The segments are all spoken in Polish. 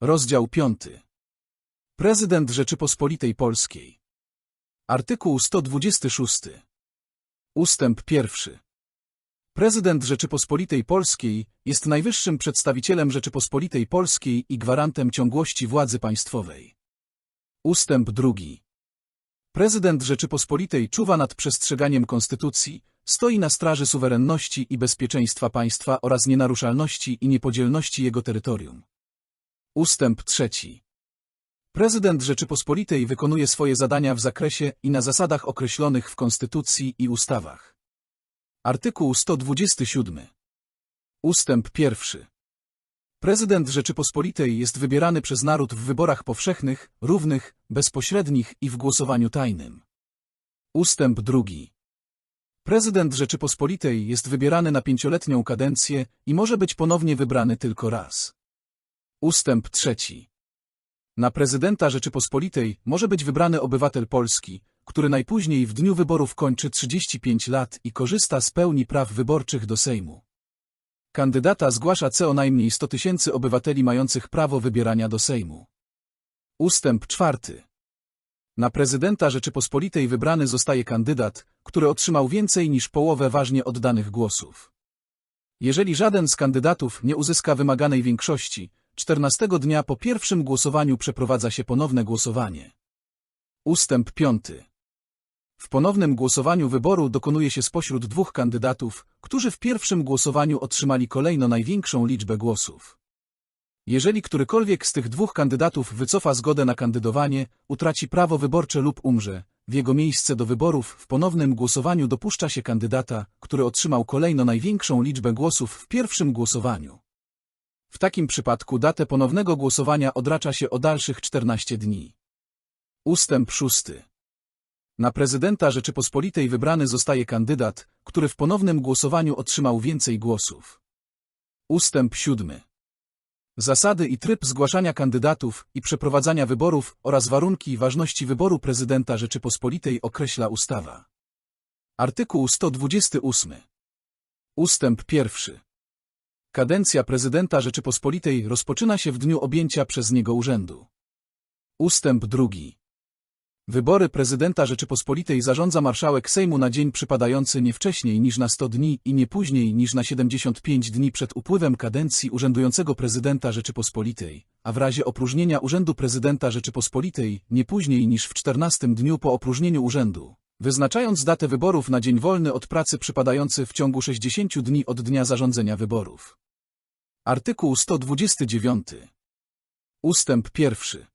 Rozdział 5. Prezydent Rzeczypospolitej Polskiej. Artykuł 126. Ustęp 1. Prezydent Rzeczypospolitej Polskiej jest najwyższym przedstawicielem Rzeczypospolitej Polskiej i gwarantem ciągłości władzy państwowej. Ustęp 2. Prezydent Rzeczypospolitej czuwa nad przestrzeganiem konstytucji, stoi na straży suwerenności i bezpieczeństwa państwa oraz nienaruszalności i niepodzielności jego terytorium. Ustęp trzeci. Prezydent Rzeczypospolitej wykonuje swoje zadania w zakresie i na zasadach określonych w Konstytucji i ustawach. Artykuł 127. Ustęp pierwszy. Prezydent Rzeczypospolitej jest wybierany przez naród w wyborach powszechnych, równych, bezpośrednich i w głosowaniu tajnym. Ustęp drugi. Prezydent Rzeczypospolitej jest wybierany na pięcioletnią kadencję i może być ponownie wybrany tylko raz. Ustęp trzeci. Na prezydenta Rzeczypospolitej może być wybrany obywatel Polski, który najpóźniej w dniu wyborów kończy 35 lat i korzysta z pełni praw wyborczych do Sejmu. Kandydata zgłasza co najmniej 100 tysięcy obywateli mających prawo wybierania do Sejmu. Ustęp czwarty. Na prezydenta Rzeczypospolitej wybrany zostaje kandydat, który otrzymał więcej niż połowę ważnie oddanych głosów. Jeżeli żaden z kandydatów nie uzyska wymaganej większości, 14 dnia po pierwszym głosowaniu przeprowadza się ponowne głosowanie. Ustęp 5. W ponownym głosowaniu wyboru dokonuje się spośród dwóch kandydatów, którzy w pierwszym głosowaniu otrzymali kolejno największą liczbę głosów. Jeżeli którykolwiek z tych dwóch kandydatów wycofa zgodę na kandydowanie, utraci prawo wyborcze lub umrze, w jego miejsce do wyborów w ponownym głosowaniu dopuszcza się kandydata, który otrzymał kolejno największą liczbę głosów w pierwszym głosowaniu. W takim przypadku datę ponownego głosowania odracza się o dalszych 14 dni. Ustęp 6. Na prezydenta Rzeczypospolitej wybrany zostaje kandydat, który w ponownym głosowaniu otrzymał więcej głosów. Ustęp 7. Zasady i tryb zgłaszania kandydatów i przeprowadzania wyborów oraz warunki ważności wyboru prezydenta Rzeczypospolitej określa ustawa. Artykuł 128. Ustęp 1. Kadencja prezydenta Rzeczypospolitej rozpoczyna się w dniu objęcia przez niego urzędu. Ustęp 2. Wybory prezydenta Rzeczypospolitej zarządza marszałek Sejmu na dzień przypadający nie wcześniej niż na 100 dni i nie później niż na 75 dni przed upływem kadencji urzędującego prezydenta Rzeczypospolitej, a w razie opróżnienia urzędu prezydenta Rzeczypospolitej nie później niż w 14 dniu po opróżnieniu urzędu, wyznaczając datę wyborów na dzień wolny od pracy przypadający w ciągu 60 dni od dnia zarządzenia wyborów. Artykuł 129. Ustęp 1.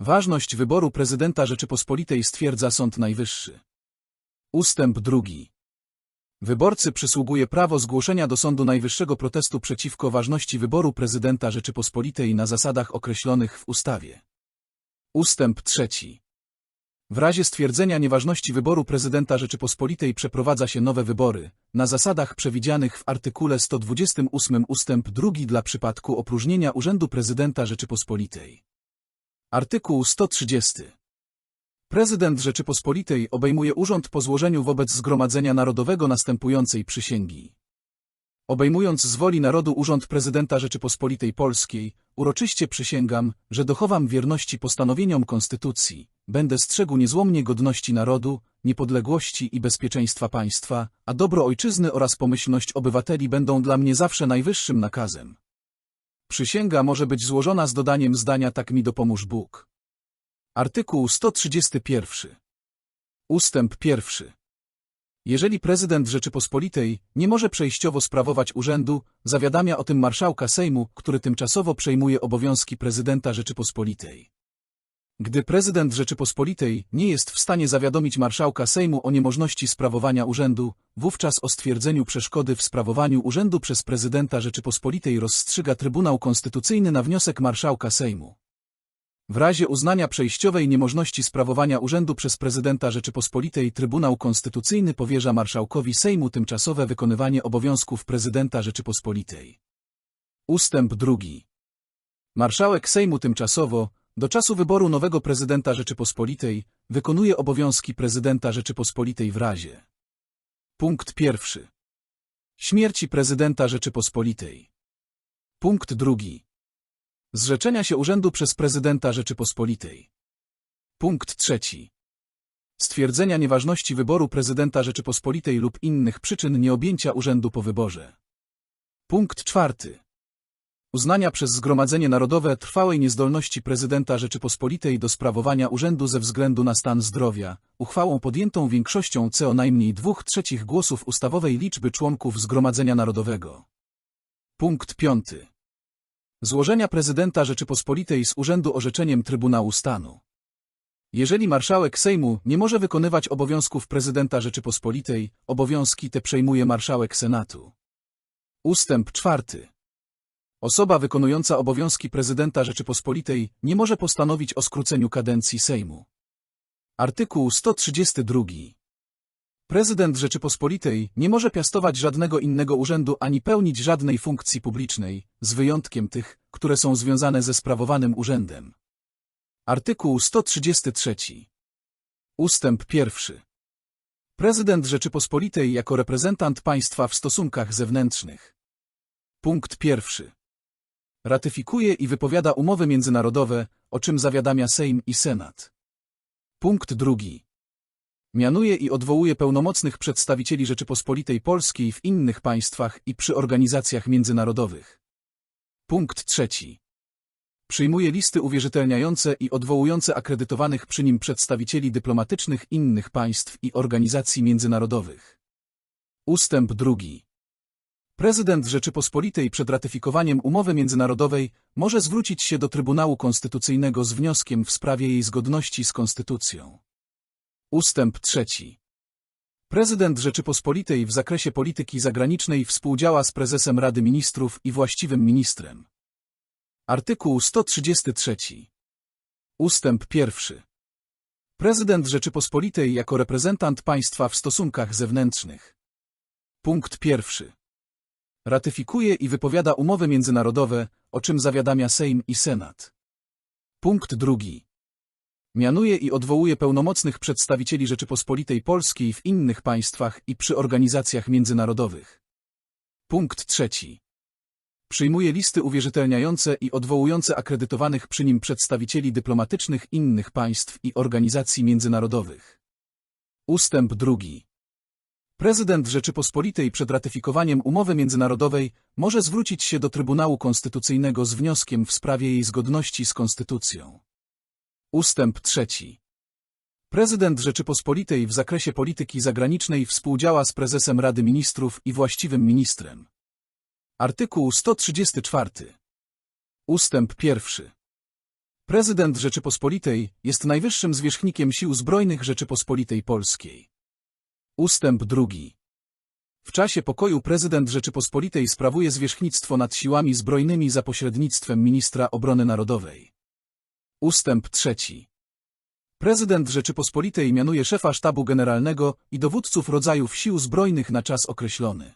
Ważność wyboru prezydenta Rzeczypospolitej stwierdza Sąd Najwyższy. Ustęp 2. Wyborcy przysługuje prawo zgłoszenia do Sądu Najwyższego protestu przeciwko ważności wyboru prezydenta Rzeczypospolitej na zasadach określonych w ustawie. Ustęp 3. W razie stwierdzenia nieważności wyboru prezydenta Rzeczypospolitej przeprowadza się nowe wybory, na zasadach przewidzianych w artykule 128 ustęp 2 dla przypadku opróżnienia Urzędu Prezydenta Rzeczypospolitej. Artykuł 130. Prezydent Rzeczypospolitej obejmuje urząd po złożeniu wobec Zgromadzenia Narodowego następującej przysięgi. Obejmując z woli narodu urząd prezydenta Rzeczypospolitej Polskiej, uroczyście przysięgam, że dochowam wierności postanowieniom Konstytucji, będę strzegł niezłomnie godności narodu, niepodległości i bezpieczeństwa państwa, a dobro ojczyzny oraz pomyślność obywateli będą dla mnie zawsze najwyższym nakazem. Przysięga może być złożona z dodaniem zdania tak mi dopomóż Bóg. Artykuł 131. Ustęp 1. Jeżeli prezydent Rzeczypospolitej nie może przejściowo sprawować urzędu, zawiadamia o tym marszałka Sejmu, który tymczasowo przejmuje obowiązki prezydenta Rzeczypospolitej. Gdy prezydent Rzeczypospolitej nie jest w stanie zawiadomić marszałka Sejmu o niemożności sprawowania urzędu, wówczas o stwierdzeniu przeszkody w sprawowaniu urzędu przez prezydenta Rzeczypospolitej rozstrzyga Trybunał Konstytucyjny na wniosek marszałka Sejmu. W razie uznania przejściowej niemożności sprawowania urzędu przez prezydenta Rzeczypospolitej Trybunał Konstytucyjny powierza marszałkowi Sejmu tymczasowe wykonywanie obowiązków prezydenta Rzeczypospolitej. Ustęp drugi. Marszałek Sejmu tymczasowo, do czasu wyboru nowego prezydenta Rzeczypospolitej, wykonuje obowiązki prezydenta Rzeczypospolitej w razie. Punkt pierwszy. Śmierci prezydenta Rzeczypospolitej. Punkt drugi. Zrzeczenia się urzędu przez prezydenta Rzeczypospolitej. Punkt trzeci. Stwierdzenia nieważności wyboru prezydenta Rzeczypospolitej lub innych przyczyn nieobjęcia urzędu po wyborze. Punkt czwarty. Uznania przez Zgromadzenie Narodowe trwałej niezdolności prezydenta Rzeczypospolitej do sprawowania urzędu ze względu na stan zdrowia, uchwałą podjętą większością co najmniej dwóch trzecich głosów ustawowej liczby członków Zgromadzenia Narodowego. Punkt piąty. Złożenia prezydenta Rzeczypospolitej z urzędu orzeczeniem Trybunału Stanu. Jeżeli marszałek Sejmu nie może wykonywać obowiązków prezydenta Rzeczypospolitej, obowiązki te przejmuje marszałek Senatu. Ustęp czwarty. Osoba wykonująca obowiązki prezydenta Rzeczypospolitej nie może postanowić o skróceniu kadencji Sejmu. Artykuł 132. Prezydent Rzeczypospolitej nie może piastować żadnego innego urzędu ani pełnić żadnej funkcji publicznej, z wyjątkiem tych, które są związane ze sprawowanym urzędem. Artykuł 133. Ustęp pierwszy. Prezydent Rzeczypospolitej jako reprezentant państwa w stosunkach zewnętrznych. Punkt pierwszy. Ratyfikuje i wypowiada umowy międzynarodowe, o czym zawiadamia Sejm i Senat. Punkt drugi. Mianuje i odwołuje pełnomocnych przedstawicieli Rzeczypospolitej Polskiej w innych państwach i przy organizacjach międzynarodowych. Punkt trzeci. Przyjmuje listy uwierzytelniające i odwołujące akredytowanych przy nim przedstawicieli dyplomatycznych innych państw i organizacji międzynarodowych. Ustęp drugi. Prezydent Rzeczypospolitej przed ratyfikowaniem umowy międzynarodowej może zwrócić się do Trybunału Konstytucyjnego z wnioskiem w sprawie jej zgodności z Konstytucją. Ustęp trzeci. Prezydent Rzeczypospolitej w zakresie polityki zagranicznej współdziała z prezesem Rady Ministrów i właściwym ministrem. Artykuł 133. Ustęp pierwszy. Prezydent Rzeczypospolitej jako reprezentant państwa w stosunkach zewnętrznych. Punkt pierwszy. Ratyfikuje i wypowiada umowy międzynarodowe, o czym zawiadamia Sejm i Senat. Punkt drugi. Mianuje i odwołuje pełnomocnych przedstawicieli Rzeczypospolitej Polskiej w innych państwach i przy organizacjach międzynarodowych. Punkt trzeci. Przyjmuje listy uwierzytelniające i odwołujące akredytowanych przy nim przedstawicieli dyplomatycznych innych państw i organizacji międzynarodowych. Ustęp drugi. Prezydent Rzeczypospolitej przed ratyfikowaniem umowy międzynarodowej może zwrócić się do Trybunału Konstytucyjnego z wnioskiem w sprawie jej zgodności z Konstytucją. Ustęp trzeci. Prezydent Rzeczypospolitej w zakresie polityki zagranicznej współdziała z prezesem Rady Ministrów i właściwym ministrem. Artykuł 134. Ustęp pierwszy. Prezydent Rzeczypospolitej jest najwyższym zwierzchnikiem Sił Zbrojnych Rzeczypospolitej Polskiej. Ustęp drugi. W czasie pokoju prezydent Rzeczypospolitej sprawuje zwierzchnictwo nad siłami zbrojnymi za pośrednictwem ministra obrony narodowej. Ustęp trzeci. Prezydent Rzeczypospolitej mianuje szefa sztabu generalnego i dowódców rodzajów sił zbrojnych na czas określony.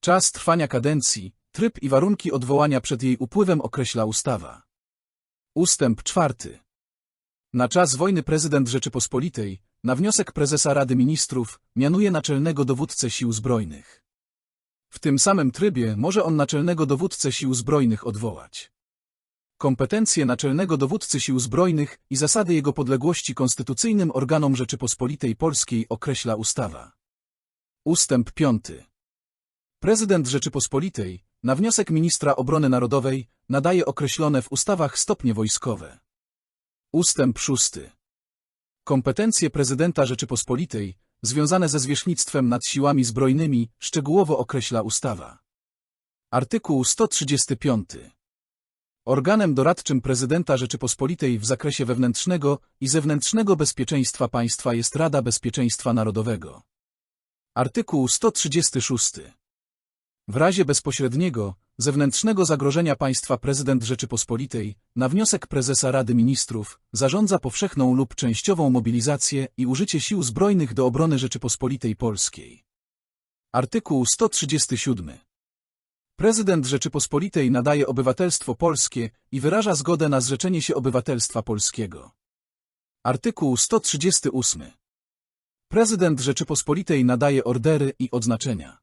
Czas trwania kadencji, tryb i warunki odwołania przed jej upływem określa ustawa. Ustęp czwarty. Na czas wojny prezydent Rzeczypospolitej, na wniosek prezesa Rady Ministrów, mianuje naczelnego dowódcę sił zbrojnych. W tym samym trybie może on naczelnego dowódcę sił zbrojnych odwołać. Kompetencje naczelnego dowódcy sił zbrojnych i zasady jego podległości konstytucyjnym organom Rzeczypospolitej Polskiej określa ustawa. Ustęp piąty. Prezydent Rzeczypospolitej, na wniosek ministra obrony narodowej, nadaje określone w ustawach stopnie wojskowe. Ustęp szósty. Kompetencje prezydenta Rzeczypospolitej, związane ze zwierzchnictwem nad siłami zbrojnymi, szczegółowo określa ustawa. Artykuł 135. Organem doradczym prezydenta Rzeczypospolitej w zakresie wewnętrznego i zewnętrznego bezpieczeństwa państwa jest Rada Bezpieczeństwa Narodowego. Artykuł 136. W razie bezpośredniego, zewnętrznego zagrożenia państwa prezydent Rzeczypospolitej, na wniosek prezesa Rady Ministrów, zarządza powszechną lub częściową mobilizację i użycie sił zbrojnych do obrony Rzeczypospolitej Polskiej. Artykuł 137. Prezydent Rzeczypospolitej nadaje obywatelstwo polskie i wyraża zgodę na zrzeczenie się obywatelstwa polskiego. Artykuł 138. Prezydent Rzeczypospolitej nadaje ordery i odznaczenia.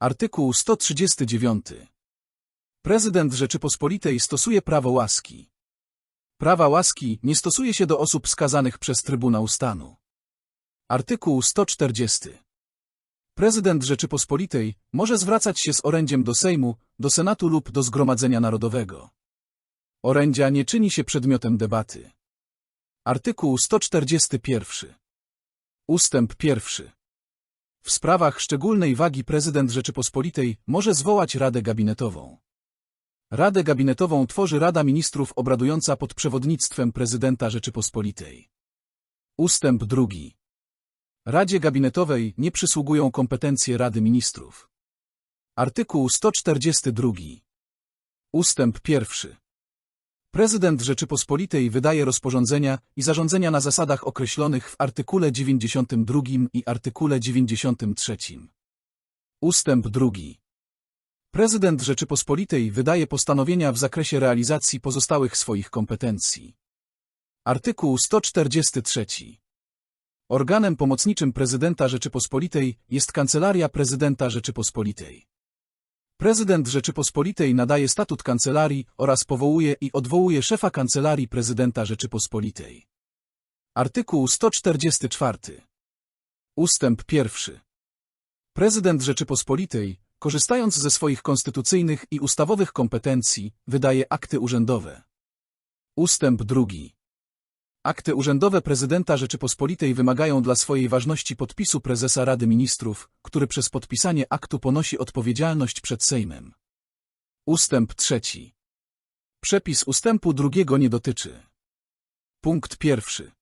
Artykuł 139. Prezydent Rzeczypospolitej stosuje prawo łaski. Prawa łaski nie stosuje się do osób skazanych przez Trybunał Stanu. Artykuł 140. Prezydent Rzeczypospolitej może zwracać się z orędziem do Sejmu, do Senatu lub do Zgromadzenia Narodowego. Orędzia nie czyni się przedmiotem debaty. Artykuł 141. Ustęp 1. W sprawach szczególnej wagi prezydent Rzeczypospolitej może zwołać Radę Gabinetową. Radę Gabinetową tworzy Rada Ministrów obradująca pod przewodnictwem prezydenta Rzeczypospolitej. Ustęp 2. Radzie Gabinetowej nie przysługują kompetencje Rady Ministrów. Artykuł 142. Ustęp 1. Prezydent Rzeczypospolitej wydaje rozporządzenia i zarządzenia na zasadach określonych w artykule 92 i artykule 93. Ustęp 2. Prezydent Rzeczypospolitej wydaje postanowienia w zakresie realizacji pozostałych swoich kompetencji. Artykuł 143. Organem pomocniczym prezydenta Rzeczypospolitej jest Kancelaria Prezydenta Rzeczypospolitej. Prezydent Rzeczypospolitej nadaje statut kancelarii oraz powołuje i odwołuje szefa Kancelarii Prezydenta Rzeczypospolitej. Artykuł 144. Ustęp 1. Prezydent Rzeczypospolitej, korzystając ze swoich konstytucyjnych i ustawowych kompetencji, wydaje akty urzędowe. Ustęp 2. Akty urzędowe prezydenta Rzeczypospolitej wymagają dla swojej ważności podpisu prezesa Rady Ministrów, który przez podpisanie aktu ponosi odpowiedzialność przed Sejmem. Ustęp trzeci. Przepis ustępu drugiego nie dotyczy. Punkt pierwszy.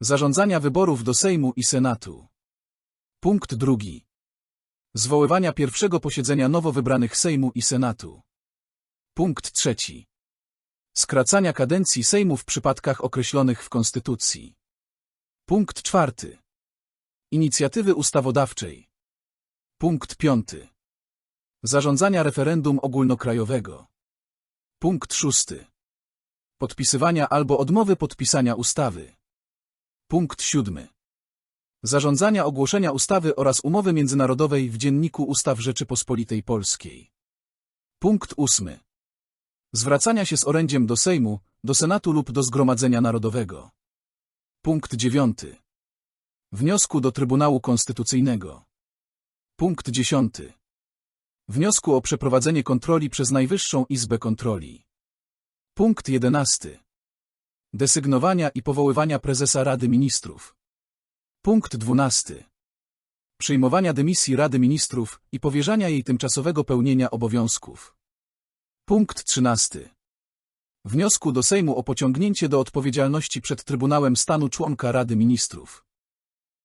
Zarządzania wyborów do Sejmu i Senatu. Punkt drugi. Zwoływania pierwszego posiedzenia nowo wybranych Sejmu i Senatu. Punkt trzeci. Skracania kadencji Sejmu w przypadkach określonych w Konstytucji. Punkt czwarty. Inicjatywy ustawodawczej. Punkt piąty. Zarządzania referendum ogólnokrajowego. Punkt szósty. Podpisywania albo odmowy podpisania ustawy. Punkt siódmy. Zarządzania ogłoszenia ustawy oraz umowy międzynarodowej w Dzienniku Ustaw Rzeczypospolitej Polskiej. Punkt ósmy. Zwracania się z orędziem do Sejmu, do Senatu lub do Zgromadzenia Narodowego. Punkt dziewiąty. Wniosku do Trybunału Konstytucyjnego. Punkt dziesiąty. Wniosku o przeprowadzenie kontroli przez Najwyższą Izbę Kontroli. Punkt jedenasty. Desygnowania i powoływania prezesa Rady Ministrów. Punkt dwunasty. Przyjmowania dymisji Rady Ministrów i powierzania jej tymczasowego pełnienia obowiązków. Punkt 13. Wniosku do Sejmu o pociągnięcie do odpowiedzialności przed Trybunałem Stanu członka Rady Ministrów.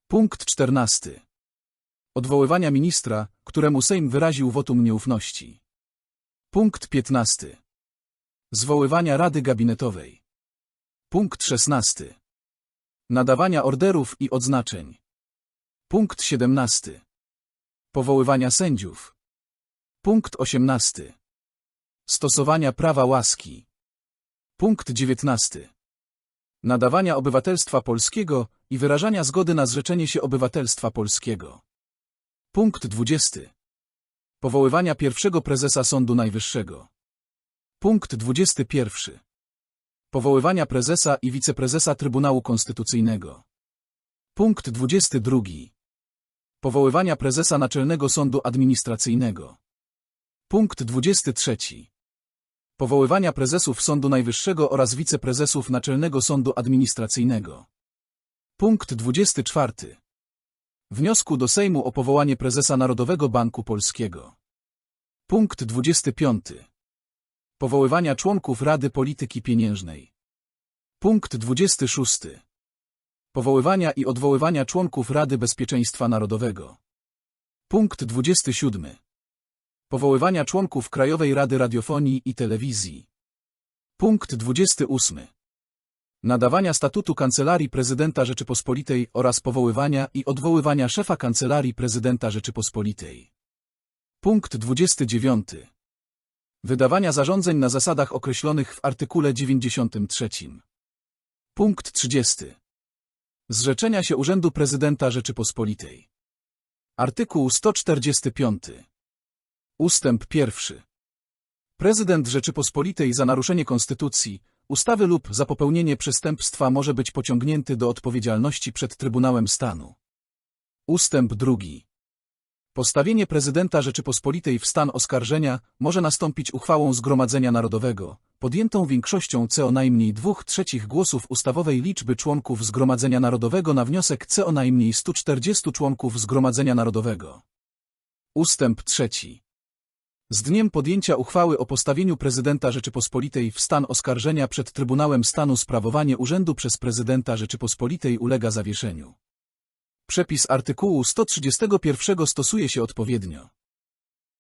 Punkt 14. Odwoływania ministra, któremu Sejm wyraził wotum nieufności. Punkt 15. Zwoływania Rady Gabinetowej. Punkt 16. Nadawania orderów i odznaczeń. Punkt 17. Powoływania sędziów. Punkt 18. Stosowania prawa łaski. Punkt 19. Nadawania obywatelstwa polskiego i wyrażania zgody na zrzeczenie się obywatelstwa polskiego. Punkt 20. Powoływania pierwszego prezesa Sądu Najwyższego. Punkt 21. Powoływania prezesa i wiceprezesa Trybunału Konstytucyjnego. Punkt 22. Powoływania prezesa Naczelnego Sądu Administracyjnego. Punkt 23. Powoływania prezesów Sądu Najwyższego oraz wiceprezesów Naczelnego Sądu Administracyjnego. Punkt 24. Wniosku do Sejmu o powołanie prezesa Narodowego Banku Polskiego. Punkt 25. Powoływania członków Rady Polityki Pieniężnej. Punkt 26. Powoływania i odwoływania członków Rady Bezpieczeństwa Narodowego. Punkt 27. Powoływania członków Krajowej Rady Radiofonii i Telewizji. Punkt 28. Nadawania statutu Kancelarii Prezydenta Rzeczypospolitej oraz powoływania i odwoływania szefa Kancelarii Prezydenta Rzeczypospolitej. Punkt 29. Wydawania zarządzeń na zasadach określonych w artykule 93. Punkt 30. Zrzeczenia się Urzędu Prezydenta Rzeczypospolitej. Artykuł 145. Ustęp pierwszy. Prezydent Rzeczypospolitej za naruszenie konstytucji, ustawy lub za popełnienie przestępstwa może być pociągnięty do odpowiedzialności przed Trybunałem Stanu. Ustęp drugi. Postawienie prezydenta Rzeczypospolitej w stan oskarżenia może nastąpić uchwałą Zgromadzenia Narodowego, podjętą większością co najmniej dwóch trzecich głosów ustawowej liczby członków Zgromadzenia Narodowego na wniosek co najmniej 140 członków Zgromadzenia Narodowego. Ustęp trzeci. Z dniem podjęcia uchwały o postawieniu prezydenta Rzeczypospolitej w stan oskarżenia przed Trybunałem Stanu sprawowanie urzędu przez prezydenta Rzeczypospolitej ulega zawieszeniu. Przepis artykułu 131 stosuje się odpowiednio.